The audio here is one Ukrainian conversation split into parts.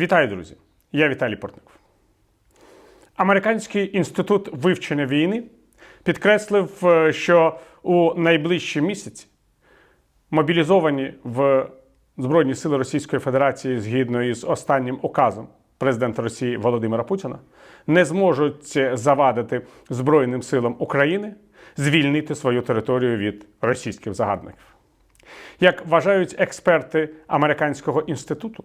Вітаю, друзі! Я Віталій Портников. Американський інститут вивчення війни підкреслив, е, що у найближчі місяці мобілізовані в Збройні сили Російської Федерації згідно із останнім указом президента Росії Володимира Путіна не зможуть завадити Збройним силам України звільнити свою територію від російських загарбників. Як вважають експерти Американського інституту,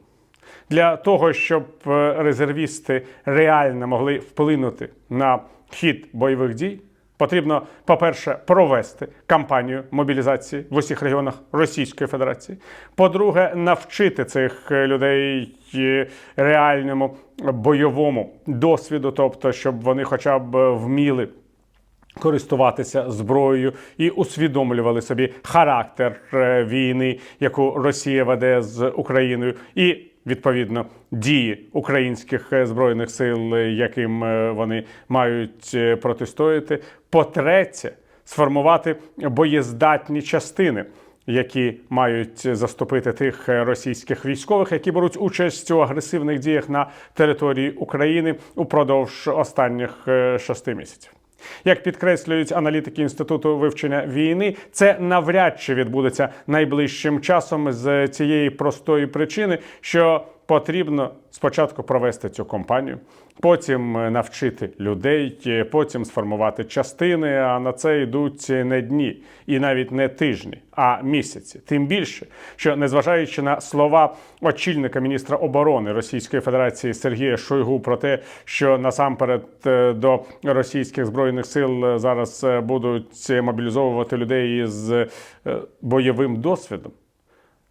для того, щоб е, резервісти реально могли вплинути на хід бойових дій, потрібно, по-перше, провести кампанію мобілізації в усіх регіонах Російської Федерації. По-друге, навчити цих е, людей е, реальному бойовому досвіду, тобто, щоб вони хоча б вміли користуватися зброєю і усвідомлювали собі характер війни, яку Росія веде з Україною, і відповідно дії українських е, збройних сил, е, яким е, вони мають протистояти. По-третє, сформувати боєздатні частини. Які мають заступити тих російських військових, які беруть участь у агресивних діях на території України упродовж останніх шести місяців. Як підкреслюють аналітики інституту вивчення війни, це навряд чи відбудеться найближчим часом з цієї простої причини, що потрібно спочатку провести цю кампанію, потім е, навчити людей, е, потім сформувати частини. А на це йдуть не дні і навіть не тижні, а місяці. Тим більше, що незважаючи на слова очільника міністра оборони Російської Федерації Сергія Шойгу про те, що насамперед е, до російських збройних сил е, зараз е, будуть мобілізовувати людей із е, бойовим досвідом.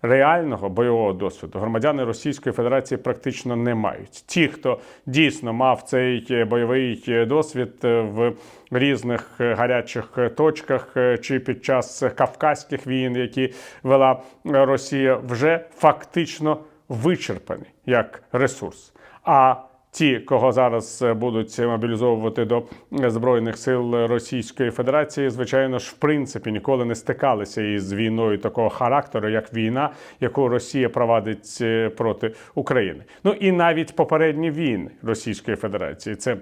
Реального бойового досвіду громадяни Російської Федерації практично не мають. Ті, хто дійсно мав цей е, бойовий е, досвід е, в різних гарячих точках чи під час кавказьких війн, які вела Росія, вже фактично вичерпані як ресурс. А Ті, кого зараз е, будуть мобілізовувати до збройних сил Російської Федерації, звичайно ж, в принципі, ніколи не стикалися із війною такого характеру, як війна, яку Росія провадить е, проти України. Ну і навіть попередні війни Російської Федерації це.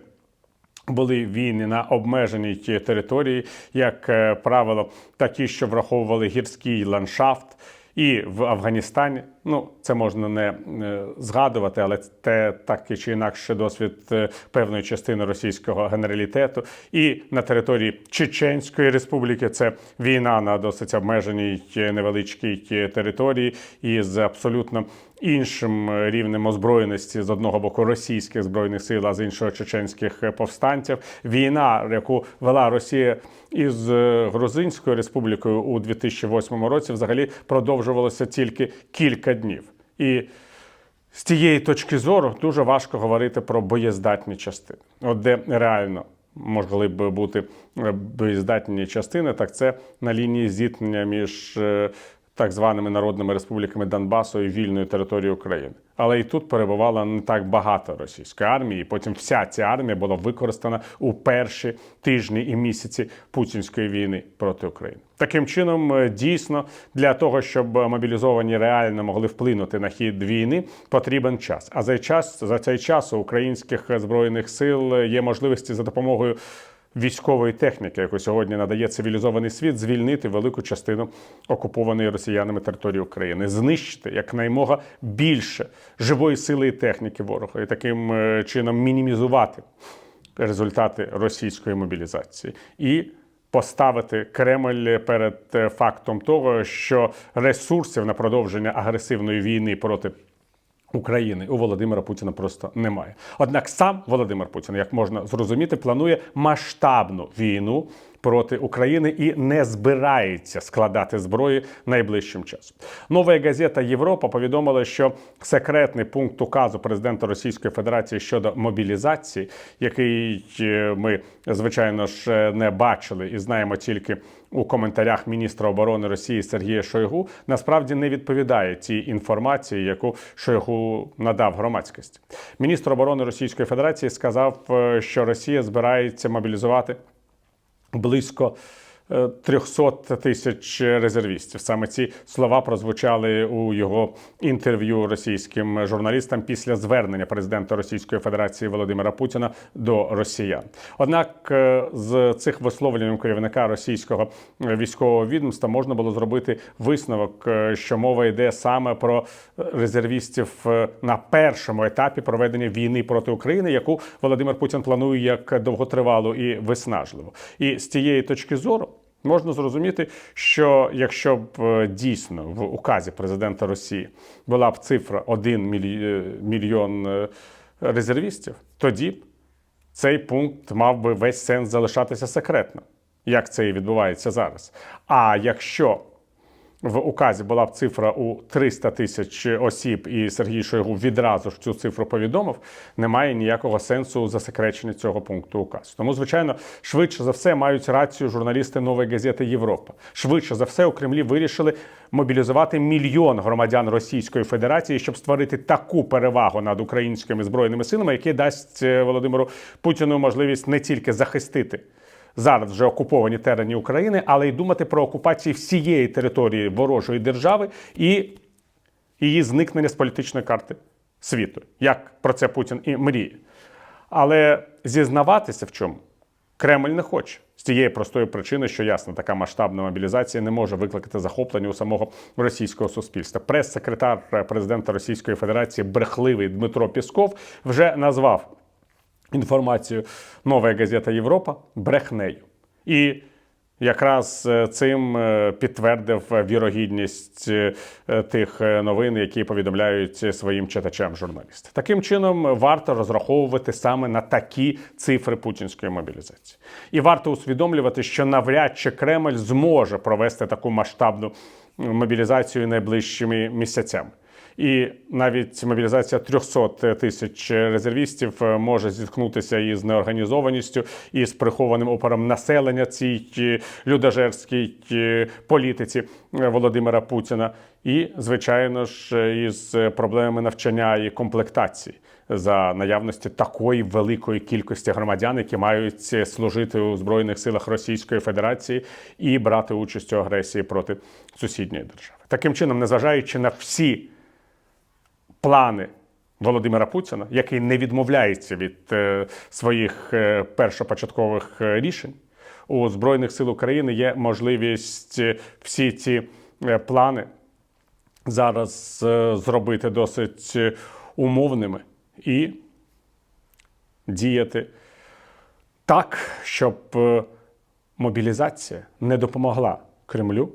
Були війни на обмеженій території, як е, правило, такі, що враховували гірський ландшафт. І в Афганістані, ну це можна не е, згадувати, але це так чи інакше досвід е, певної частини російського генералітету. І на території Чеченської республіки це війна на досить обмеженій е, невеличкій території із абсолютно іншим рівнем озброєності з одного боку російських збройних сил, а з іншого чеченських повстанців. Війна, яку вела Росія із Грузинською республікою у 2008 році, взагалі продовжувалася тільки кілька днів. І з тієї точки зору дуже важко говорити про боєздатні частини, от де реально. Могли б бути е, боєздатні частини, так це на лінії зіткнення між е, так званими народними республіками Донбасу і вільною територією України. Але і тут перебувало не так багато російської армії. Потім вся ця армія була використана у перші тижні і місяці путінської війни проти України. Таким чином, е, дійсно, для того, щоб мобілізовані реально могли вплинути на хід війни, потрібен час. А за час за цей час у українських збройних сил є можливості за допомогою військової техніки, яку сьогодні надає цивілізований світ, звільнити велику частину окупованої росіянами території України, знищити якнаймога більше живої сили і техніки ворога, і таким е, чином мінімізувати результати російської мобілізації і. Поставити Кремль перед е, фактом того, що ресурсів на продовження агресивної війни проти України у Володимира Путіна просто немає. Однак сам Володимир Путін, як можна зрозуміти, планує масштабну війну проти України і не збирається складати зброї найближчим часом. Нова газета Європа повідомила, що секретний пункт указу президента Російської Федерації щодо мобілізації, який е, ми звичайно ж е, не бачили і знаємо тільки у коментарях міністра оборони Росії Сергія Шойгу, насправді не відповідає тій інформації, яку Шойгу надав громадськості. Міністр оборони Російської Федерації сказав, е, що Росія збирається мобілізувати близько 300 тисяч резервістів. Саме ці слова прозвучали у його інтерв'ю російським журналістам після звернення президента Російської Федерації Володимира Путіна до росіян. Однак е, з цих висловлень керівника російського військового відомства можна було зробити висновок, е, що мова йде саме про резервістів е, на першому етапі проведення війни проти України, яку Володимир Путін планує як довготривалу і виснажливу. І з цієї точки зору. Можна зрозуміти, що якщо б е, дійсно в указі президента Росії була б цифра 1 е, мільйон е, резервістів, тоді б цей пункт мав би весь сенс залишатися секретним, як це і відбувається зараз. А якщо в указі була б цифра у 300 тисяч осіб, і Сергій Шойгу відразу ж цю цифру повідомив, немає ніякого сенсу засекречення цього пункту указу. Тому, звичайно, швидше за все мають рацію журналісти нової газети Європа. Швидше за все у Кремлі вирішили мобілізувати мільйон громадян Російської Федерації, щоб створити таку перевагу над українськими збройними силами, яке дасть е, Володимиру Путіну можливість не тільки захистити зараз вже окуповані терені України, але й думати про окупацію всієї території ворожої держави і її зникнення з політичної карти світу, як про це Путін і мріє. Але зізнаватися в чому Кремль не хоче. З тієї простої причини, що ясно, така масштабна мобілізація не може викликати захоплення у самого російського суспільства. Прес-секретар президента Російської Федерації брехливий Дмитро Пісков вже назвав інформацію нова газета Європа брехнею. І якраз е, цим е, підтвердив вірогідність е, тих е, новин, які повідомляють своїм читачам журналісти. Таким чином варто розраховувати саме на такі цифри путінської мобілізації. І варто усвідомлювати, що навряд чи Кремль зможе провести таку масштабну мобілізацію найближчими місяцями. І навіть мобілізація 300 тисяч резервістів е, може зіткнутися із неорганізованістю і з прихованим опором населення цій е, людожерській е, політиці Володимира Путіна, і звичайно ж із проблемами навчання і комплектації за наявності такої великої кількості громадян, які мають служити у збройних силах Російської Федерації і брати участь у агресії проти сусідньої держави. Таким чином, незважаючи на всі плани Володимира Путіна, який не відмовляється від е, своїх е, першопочаткових е, рішень, у Збройних сил України є можливість всі ці плани зараз зробити досить умовними і діяти так, щоб мобілізація не допомогла Кремлю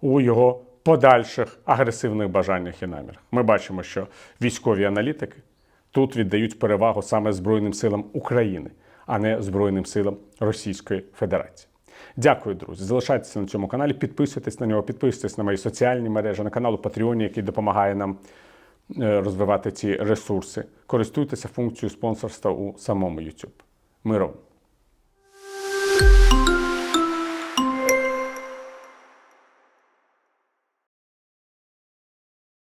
у його подальших агресивних бажаннях і намірах. Ми бачимо, що військові аналітики тут віддають перевагу саме Збройним силам України, а не Збройним силам Російської Федерації. Дякую, друзі. Залишайтеся на цьому каналі, підписуйтесь на нього, підписуйтесь на мої соціальні мережі, на канал Патреоні, який допомагає нам е, розвивати ці ресурси. Користуйтеся функцією спонсорства у самому YouTube. Миром!